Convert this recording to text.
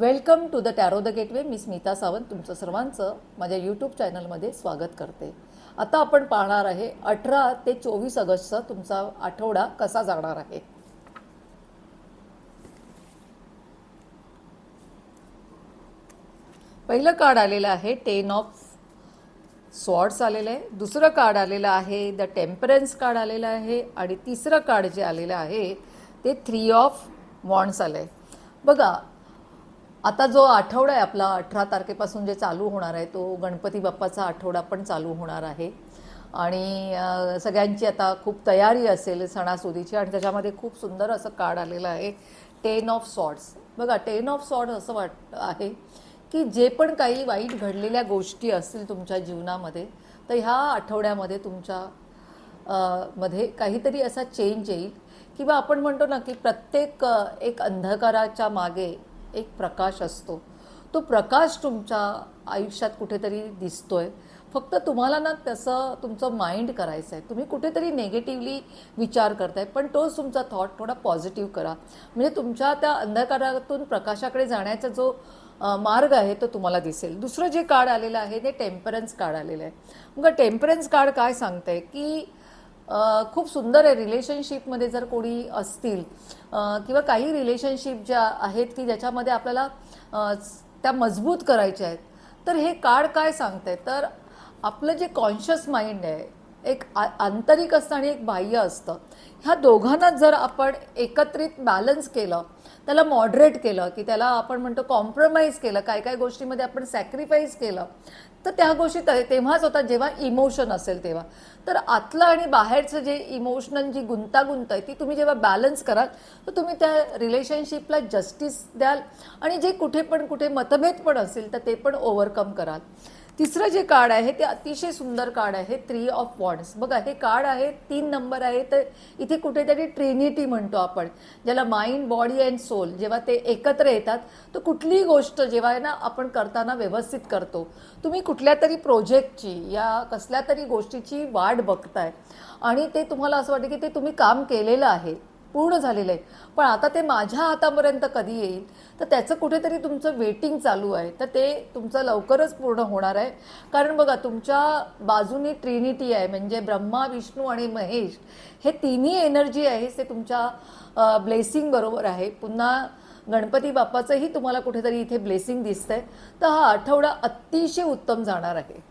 Welcome to the tarot the gateway. मी स्मिता सावंत तुमचं सर्वांचं माझ्या यूट्यूब चॅनलमध्ये स्वागत करते. आता आपण पाहणार आहे अठरा ते चोवीस ऑगस्टचा तुमचा आठवडा कसा जाणार आहे? पहिलं कार्ड आलेलं आहे टेन ऑफ स्वॉर्ड्स आलेलं आहे. दुसरं कार्ड आलेलं आहे द टेम्परन्स कार्ड आलेलं आहे. आणि तिसरं कार्ड जे आलेलं आहे ते थ्री ऑफ वॉन्ड्स आलं आहे बघा आता जो आठवडा आहे आपला अठरा तारखेपासून जे चालू होणार आहे तो गणपती बाप्पाचा आठवडा पण चालू होणार आहे. आणि सगळ्यांची आता खूप तयारी असेल सणासुदीची आणि त्याच्यामध्ये खूप सुंदर असं कार्ड आलेलं आहे टेन ऑफ सॉट्स बघा टेन ऑफ सॉट्स असं वाट आहे की जे पण काही वाईट घडलेल्या गोष्टी असतील तुमच्या जीवनामध्ये तर ह्या आठवड्यामध्ये तुमच्या मध्ये काहीतरी असा चेंज येईल. किंवा आपण म्हणतो ना की प्रत्येक एक अंधकाराच्या मागे एक प्रकाश असतो. तो प्रकाश तुमच्या आयुष्यात कुठेतरी दिसतोय. फक्त तुम्हाला ना तसं तुमचं माइंड करायचं आहे तुम्ही कुठेतरी नेगेटिव्हली विचार करताय पण तोच तुमचा थॉट थोडा पॉझिटिव्ह करा. म्हणजे तुमच्या त्या अंधकारातून प्रकाशाकडे जाण्याचा जो मार्ग आहे तो तुम्हाला दिसेल. दुसरं जे कार्ड आलेलं आहे ते टेम्परन्स कार्ड आलेलं आहे. मग टेम्परन्स कार्ड काय सांगतंय? की खूप सुंदर आहे रिलेशनशिपमध्ये जर कोणी असतील किंवा काही रिलेशनशिप ज्या आहेत की ज्याच्यामध्ये आपल्याला त्या मजबूत करायच्या आहेत तर हे कार्ड काय सांगते तर आपलं जे कॉन्शियस माइंड आहे एक आ- आंतरिक असतं आणि एक बाह्य असतं. ह्या दोघांना जर आपण एकत्रित बॅलन्स केलं त्याला मॉडरेट केलं की त्याला आपण म्हणतो कॉम्प्रोमाइज केलं काय काय गोष्टीमध्ये आपण सॅक्रिफाईस केलं. तर त्या गोष्टी तेव्हाच होतात जेव्हा इमोशन असेल तेव्हा. तर आतलं आणि बाहेरचं जे इमोशनल जी गुंतागुंत आहे ती तुम्ही जेव्हा बॅलन्स कराल तर तुम्ही त्या रिलेशनशिपला जस्टिस द्याल. आणि जे कुठे पण कुठे मतभेद पण असेल तर ते पण ओव्हरकम कराल. तिसरं जे कार्ड आहे ते अतिशय सुंदर कार्ड आहे थ्री ऑफ वॉन्ड्स बघा हे कार्ड आहे तीन नंबर आहे तर इथे कुठेतरी ट्रिनिटी म्हणतो आपण. ज्याला माइंड बॉडी अँड सोल जेव्हा ते एकत्र येतात तर कुठलीही गोष्ट जेव्हा आहे ना आपण करताना व्यवस्थित करतो. तुम्ही कुठल्या तरी प्रोजेक्टची या कसल्या तरी गोष्टीची वाट बघताय. आणि ते तुम्हाला असं वाटतं की ते तुम्ही काम केलेलं आहे. पूर्ण झालेलं आहे. पण आता ते माझ्या हातापर्यंत कधी येईल? तर त्याचं कुठेतरी तुमचं वेटिंग चालू आहे. तर ते तुमचं लवकरच पूर्ण होणार आहे. कारण बघा तुमच्या बाजूनी ट्रिनिटी आहे. म्हणजे ब्रह्मा विष्णू आणि महेश हे तिन्ही एनर्जी आहे. ते तुमच्या ब्लेसिंग बरोबर आहे. पुन्हा गणपती बाप्पाचंही तुम्हाला कुठेतरी इथे ब्लेसिंग दिसतंय. तर हा आठवडा अतिशय उत्तम जाणार आहे.